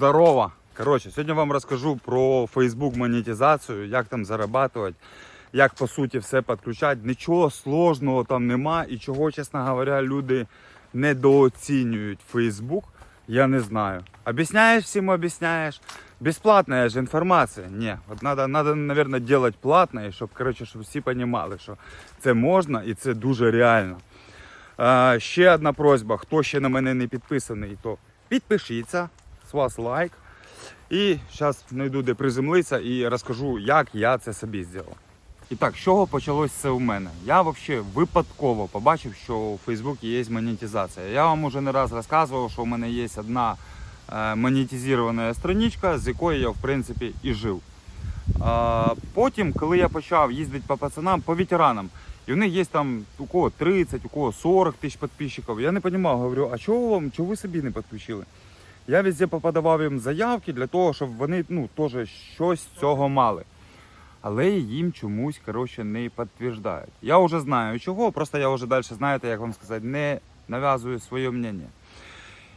Здорово! Коротше, сьогодні вам розкажу про Facebook монетизацію, як там зарабатувати, як по суті все підключати. Нічого сложного там нема і чого, чесно говоря, люди недооцінюють Facebook, я не знаю. Об'ясняєш всім, об'ясняєш. Бесплатная же інформація. Ні, от надо, надо, наверное, делать платне, щоб, коротше, щоб всі розуміли, що це можна і це дуже реально. Ще одна просьба, хто ще на мене не підписаний, то підпишіться, з вас лайк. І зараз знайду де приземлитися і розкажу, як я це собі зробив. І так, з чого почалось це у мене? Я взагалі випадково побачив, що у Фейсбуці є монетизація. Я вам уже не раз розказував, що у мене є одна е, монетизована страничка, з якої я в принципі і жив. Потім, коли я почав їздити по пацанам, по ветеранам, і у них є там у кого 30, у кого 40 тисяч підписчиків. Я не розумів, говорю, а чого вам, чого ви собі не підключили? Я везде поподавав їм заявки для того, щоб вони ну, теж щось з цього мали. Але їм чомусь коротше, не підтверджують. Я вже знаю чого, просто я вже далі, знаєте, як вам сказати, не нав'язую своє мнення.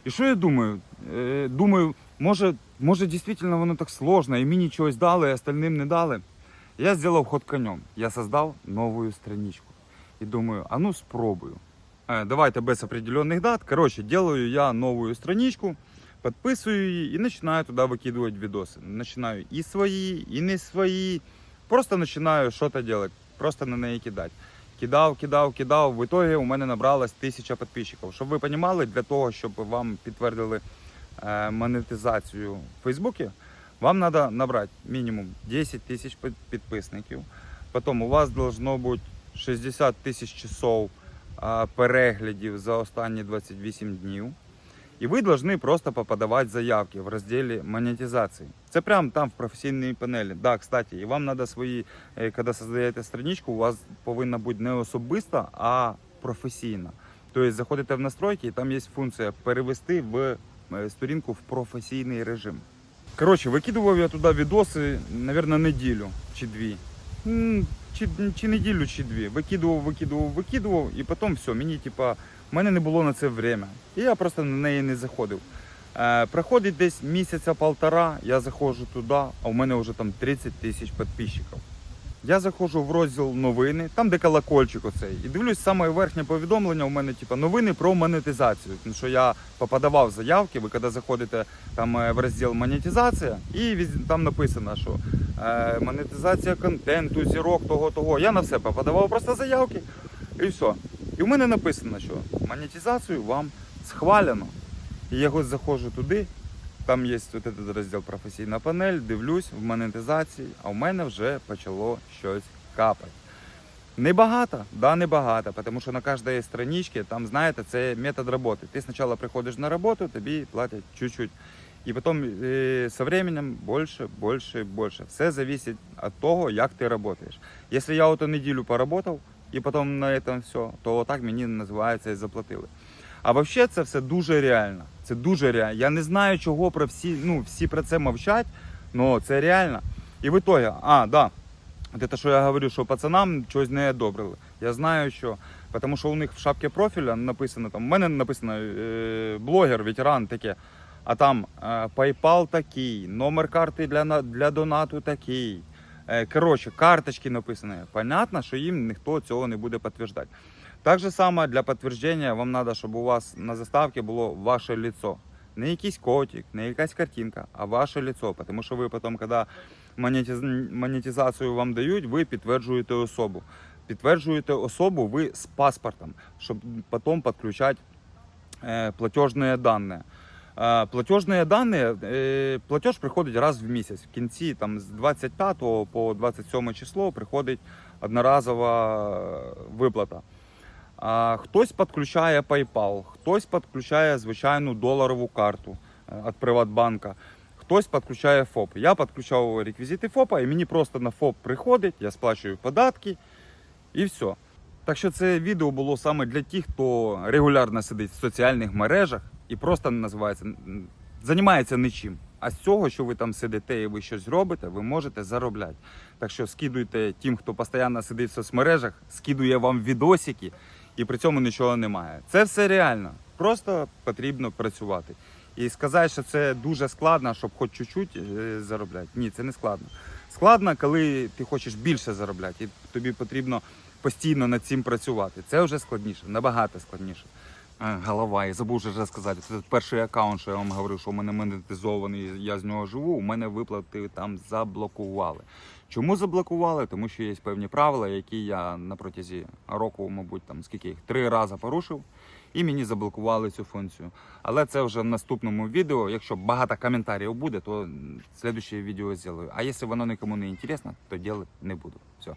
І що я думаю? Е, думаю, може, може дійсно воно так сложно, і мені чогось дали, а остальним не дали. Я зробив ход конем. Я создав нову страничку. І думаю, а ну спробую. Е, давайте без определенных дат. Короче, делаю я новую страничку, подписываю її і починаю туди викидувати відоси. Починаю і свої, і не свої. Просто починаю щось робити, просто на неї кидати. Кидав, кидав, кидав. В итоге у мене набралось тисяча підписчиків. Щоб ви розуміли, для того, щоб вам підтвердили е, монетизацію в Фейсбуці, вам треба набрати мінімум 10 тисяч підписників. Потім у вас должно бути 60 тисяч часов а, переглядів за останні 28 днів. І ви повинні просто поподавати заявки в розділі монетизації. Це прямо там в професійній панелі. Да, кстати, і вам треба свої, е, коли создаєте страничку, у вас повинна бути не особиста, а професійна. Тобто заходите в настройки, і там є функція перевести в е, сторінку в професійний режим. Коротше, викидував я туди відоси, мабуть, неділю чи дві. Чи, чи неділю, чи дві. Викидував, викидував, викидував, і потім все, мені, типа, в мене не було на це время. І я просто на неї не заходив. Е, проходить десь місяця-полтора, я заходжу туди, а у мене вже там 30 тисяч підписчиків. Я заходжу в розділ новини, там де колокольчик оцей, і дивлюсь саме верхнє повідомлення. У мене типу, новини про монетизацію. Тому що я поподавав заявки. Ви коли заходите там е, в розділ монетизація, і там написано, що е, монетизація контенту, зірок, того, того. Я на все поподавав просто заявки, і все. І в мене написано, що монетизацію вам схвалено. І я ось заходжу туди, там є от этот розділ професійна панель, дивлюсь в монетизації, а в мене вже почало щось капати. Небагато, да, небагато, тому що на кожній страничці, там, знаєте, це метод роботи. Ти спочатку приходиш на роботу, тобі платять чуть-чуть. І потім е, со временем більше, більше, більше. Все залежить від того, як ти працюєш. Якщо я ото неділю поработав і потім на цьому все, то так мені називається і заплатили. А взагалі це все дуже реально. Це дуже реально. Я не знаю, чого про всі, ну, всі про це мовчать, але це реально. І в итоге, а, да, от це, що я говорю, що пацанам щось не одобрили. Я знаю, що. Тому що у них в шапці профіля написано, там, у мене написано е, блогер, ветеран таке. А там е, PayPal такий, номер карти для, для донату такий. Е, коротше, карточки написані. Понятно, що їм ніхто цього не буде підтверджувати. Так же само для підтвердження вам треба, щоб у вас на заставці було ваше лицо. Не якийсь котик, не якась картинка, а ваше лицо. Тому що ви потім, коли монетиз- монетизацію вам дають, ви підтверджуєте особу. Підтверджуєте особу ви з паспортом, щоб потім підключати е, платежні дані. Платежні дані, е, платеж приходить раз в місяць. В кінці там, з 25 по 27 число приходить одноразова е, виплата. Хтось підключає PayPal, хтось підключає звичайну доларову карту е, від Приватбанка, хтось підключає ФОП. Я підключав реквізити ФОПа, і мені просто на ФОП приходить, я сплачую податки і все. Так що це відео було саме для тих, хто регулярно сидить в соціальних мережах і просто називається займається нічим. А з цього, що ви там сидите і ви щось робите, ви можете заробляти. Так що скидуйте тим, хто постійно сидить в соцмережах, скидує вам відосики, і при цьому нічого немає. Це все реально. Просто потрібно працювати. І сказати, що це дуже складно, щоб хоч чуть-чуть е, заробляти. Ні, це не складно. Складно, коли ти хочеш більше заробляти, і тобі потрібно постійно над цим працювати. Це вже складніше, набагато складніше. А, Голова, я забув вже сказати. Це перший аккаунт, що я вам говорив, що у мене монетизований, я з нього живу. У мене виплати там заблокували. Чому заблокували? Тому що є певні правила, які я на протязі року, мабуть, там скільки їх три рази порушив, і мені заблокували цю функцію. Але це вже в наступному відео. Якщо багато коментарів буде, то м, відео зроблю. А якщо воно нікому не інтересно, то робити не буду. Все.